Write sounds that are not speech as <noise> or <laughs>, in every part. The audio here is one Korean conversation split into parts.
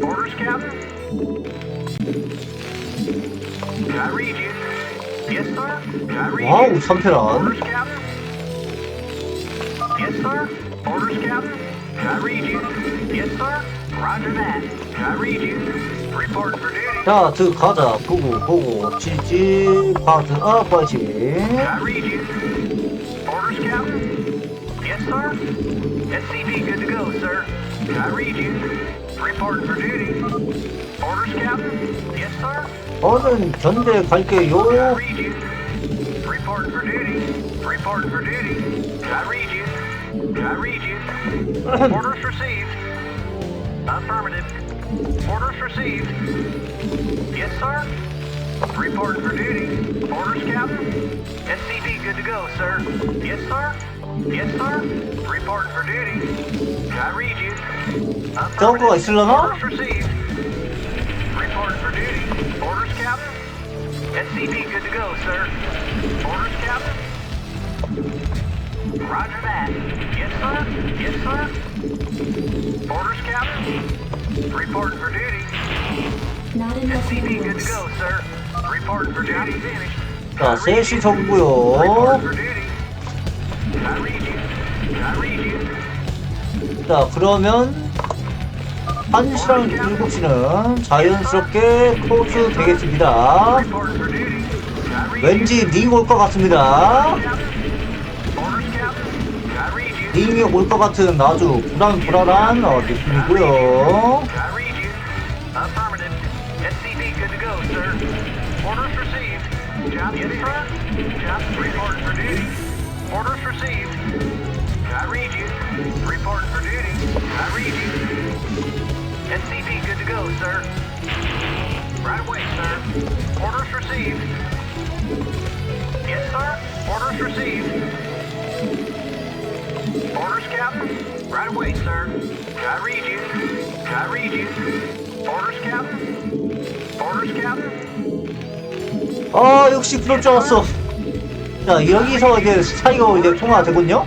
Orders, Captain? Did I read you? Yes, sir. Did I read 와우 you? 3패란 Orders, Captain? Yes, sir. Orders, Captain? Did I read you? Yes, sir. Roger that. Did I read you? Reporting for duty. 자 들어가자 보고 보고 찌찌 파트 아빠지 Did I read you? Orders, Captain? Yes, sir. SCP good to go, sir. Did I read you? Reporting for duty. Orders, Captain? Yes, sir. 저는 견대 Did I 갈게요 read you? Reporting for duty. Reporting for duty. Did I read you? Did I read you? <laughs> Orders received. Affirmative. Orders received. Yes, sir. Reporting for duty. Orders, Captain. SCP good to go, sir. Yes, sir. Yes, sir. Reporting for duty. Did I read you? 저거가 있으려나? Orders received. Reporting for duty. Orders, Captain. SCP good to go, sir. Orders, Captain. Roger that. Yes, sir. Yes, sir. Orders, Captain. Reporting for duty. Not enough SCP good to minerals. go, sir. Reporting for duty. Finished. 자 셋이 Reporting 적고요 for duty. Did I read you? Did I read you? 자 그러면 1시랑 7시는 자연스럽게 코스 되겠습니다? 왠지 링올것 같습니다? 링이 올 것 같은 아주 불안불안한 어, 느낌이고요 Reporting for duty. I read you? SCP good to go, sir. Right away, sir. Orders received. Yes, sir. Orders received. Orders, Captain. Right away, sir. I read you? I read you? Orders, Captain. Orders, Captain. 아 역시 그럴 줄 알았어 자 여기서 이제 사이가 이제 통화되군요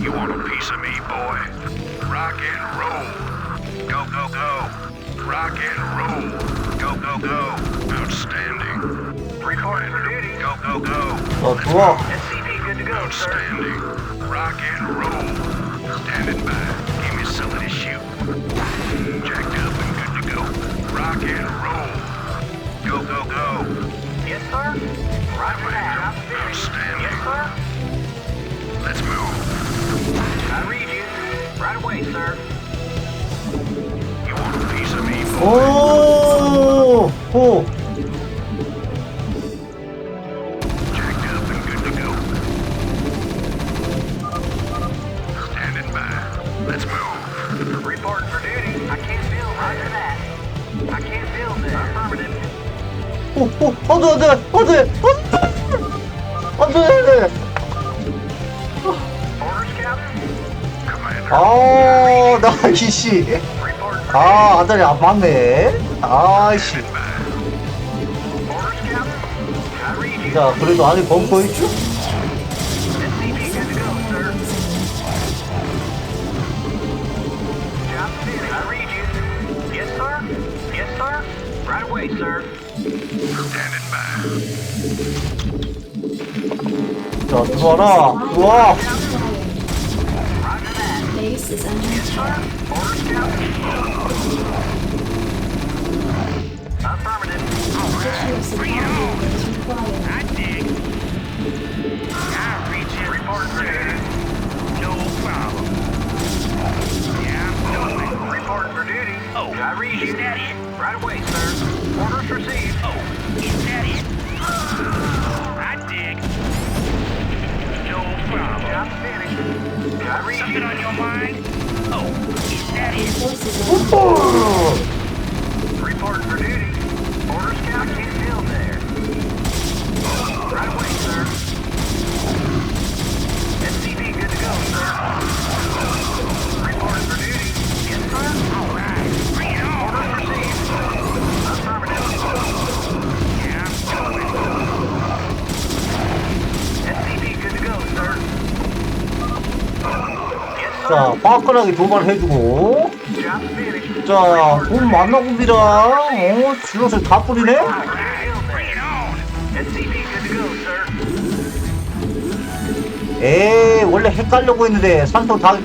You want a piece of me, boy? Rock and roll. Go, go, go. Rock and roll. Go, go, go. Outstanding. Recording for duty. Go, go, go. Well, cool. SCP good to go, Outstanding. Sir. Rock and roll. Standing by. Give me something to shoot. Jacked up and good to go. Rock and roll. Go, go, go. Yes, sir. Right that. Outstanding. Yes, sir. Let's move sir. You want a piece of me, boy? Oh! Oh! Jacked up and good to go. Standing by. Let's move. For duty. I can't feel that. I can't feel. Affirmative. Oh, oh, hold on, hold on, hold on, hold on. 아 나 이씨 Reporting for 아 아다리 안 맞네 you. 자 그래도 안에 벙커 있죠? 자 들어와라 that. Base is under Yes, attack. Affirmative. Additional supply vehicles required. I dig. I reach it. Report for duty. No problem. Yeah, I'm doing it. Report for duty. Oh, I read you. Is that it? Right away, sir. Orders received. Oh, Something on your mind? Oh, is that it? 화끈하게 도발해주고. Job's finished. 자, 돈 많나 봅니다. 어, 질럿을 다 뿌리네? 에이, 원래 헷갈려고 했는데, 산소 다,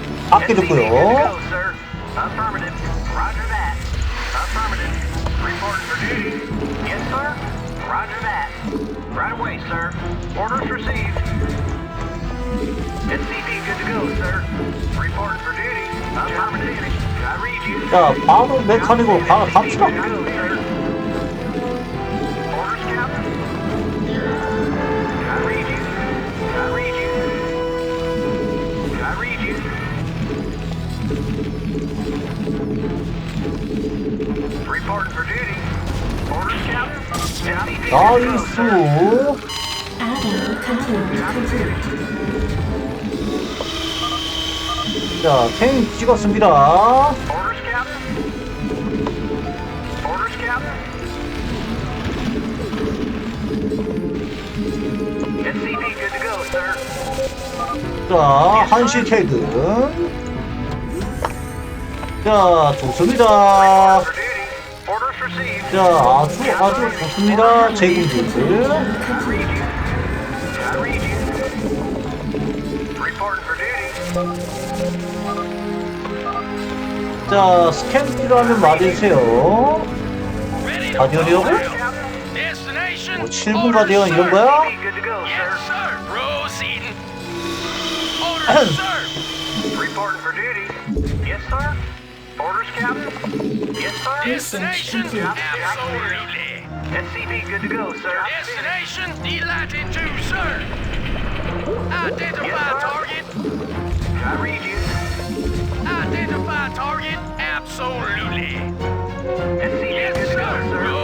that. Right away, sir. Orders received. 자, 바로 메카닉으로 가, 갑시다. Go, 자, 탱 찍었습니다. 자, 한시 태그. 자, 좋습니다. 자, 아주, 아주 좋습니다. for duty. 자, 스캔 필요하면 말해주세요. Ready to 가디언이라고? 뭐, 7분 가디언 이런 거야? target? Absolutely. Yes, sir.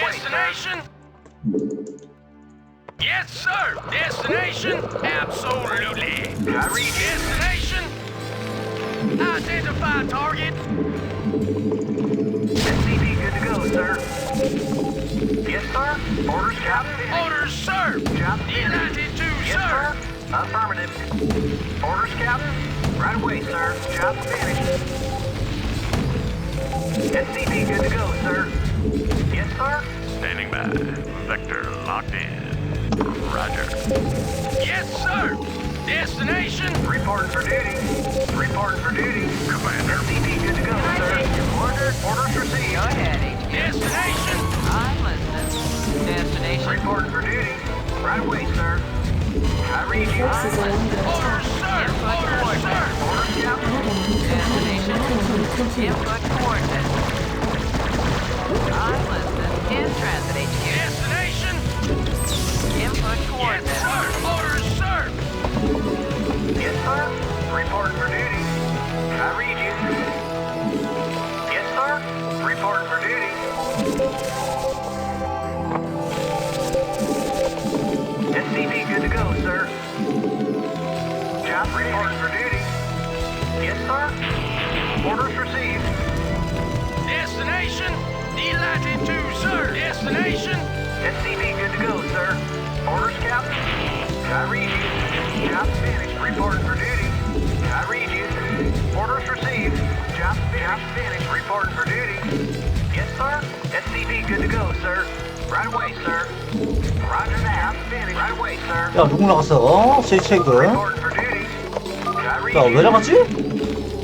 Destination. Right away, sir. Destination. Yes, sir. Destination. Absolutely. I read. Destination. Identify target. SCP, good to go, sir. Yes, sir. Orders, Captain. Orders sir. Job Delighted to, Yes, sir. sir. Affirmative. Orders, Captain. Right away, sir. Job finished. SCP, good to go, sir. Yes, sir. Standing by. Vector locked in. Roger. Yes, sir. Destination. Reporting for duty. Reporting for duty. Commander. SCP, good to go, sir. Job finished. Job finished. Reporting for duty. Yes, sir. SCP good to go, sir. Right away, sir. Roger that. Job finished. Right away, sir. 야, 누구 나갔어? 세체그. Reporting for duty. I read 자, you. 왜 나갔지?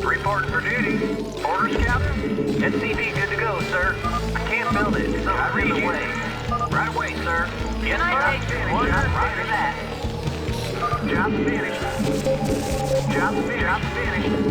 Reporting for duty. Orders, Captain. SCP good to go, sir. I can't build it, so I read you. Right away, sir. Yes, Can I sir. take Finished. orders? Roger that. Job finished. Job Job's finished. Job's finished.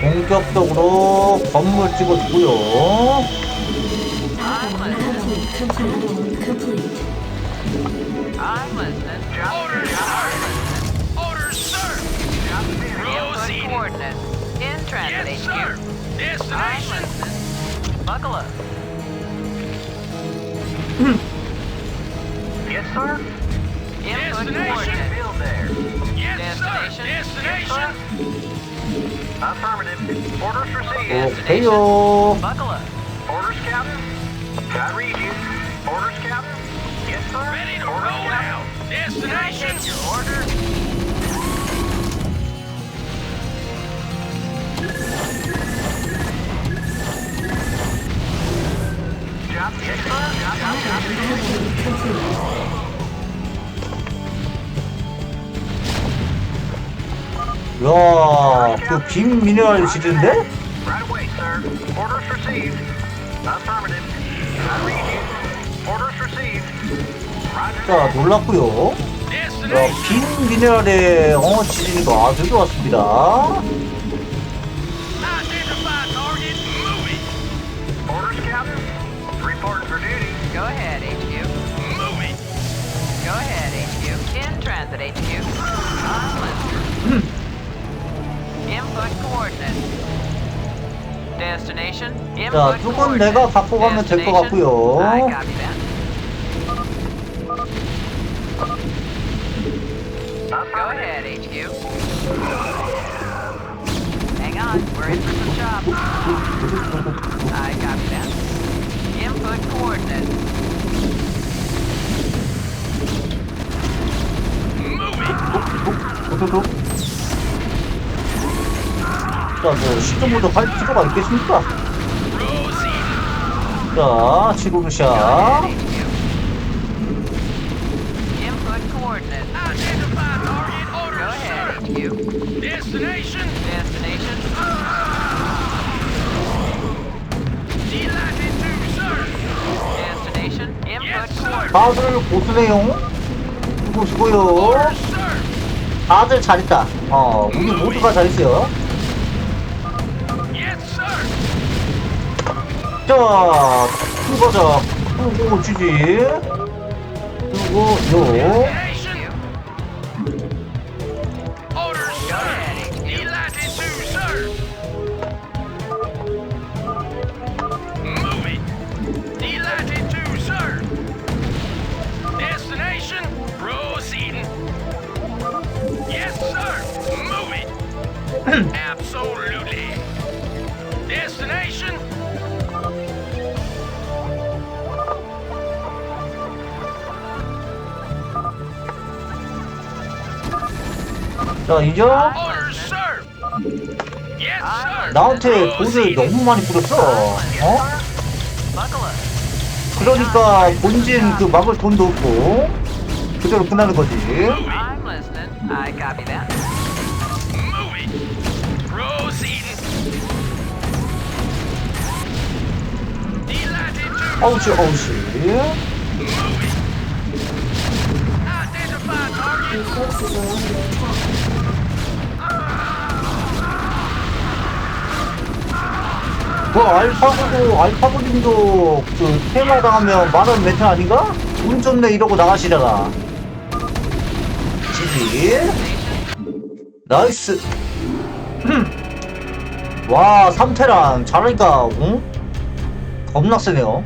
본격적으로 건물 찍어주고요. Affirmative. Orders received. Oh, Station. Buckle up. Orders, Captain. I read you. Orders, Captain. Yes, sir. Ready to roll Captain. out. Destination. Your order. Job. Yes, sir. 야, 그빔 미네랄. Roger 자. 놀랐고요. 야. 빈 미네랄의 어, 지진이가 아주 좋았습니다. 자, Input 조금 내가 갖고 가면 될 것. 같고요. 자, 뭐, 시점부터 할 필요가 있겠습니까? 자, coordinates. 다들 고수네요. sir. 다들 잘했다. 어, 우리 모두가 잘했어요. 자, 이거자. 그리고 주지. 그리고 요. 자, 이제. 나한테 돈을 너무 많이 뿌렸어. 어? 그러니까 본진 그 막을 돈도 없고 그대로 끝나는 거지. 아우씨, 아우씨. 그 알파고도 알파고님도 그 테마 당하면 말하는 멘트 아닌가? 운 좋네 이러고 나가시다가. 지지. 나이스. 와 3테란 잘하니까 응? 겁나 세네요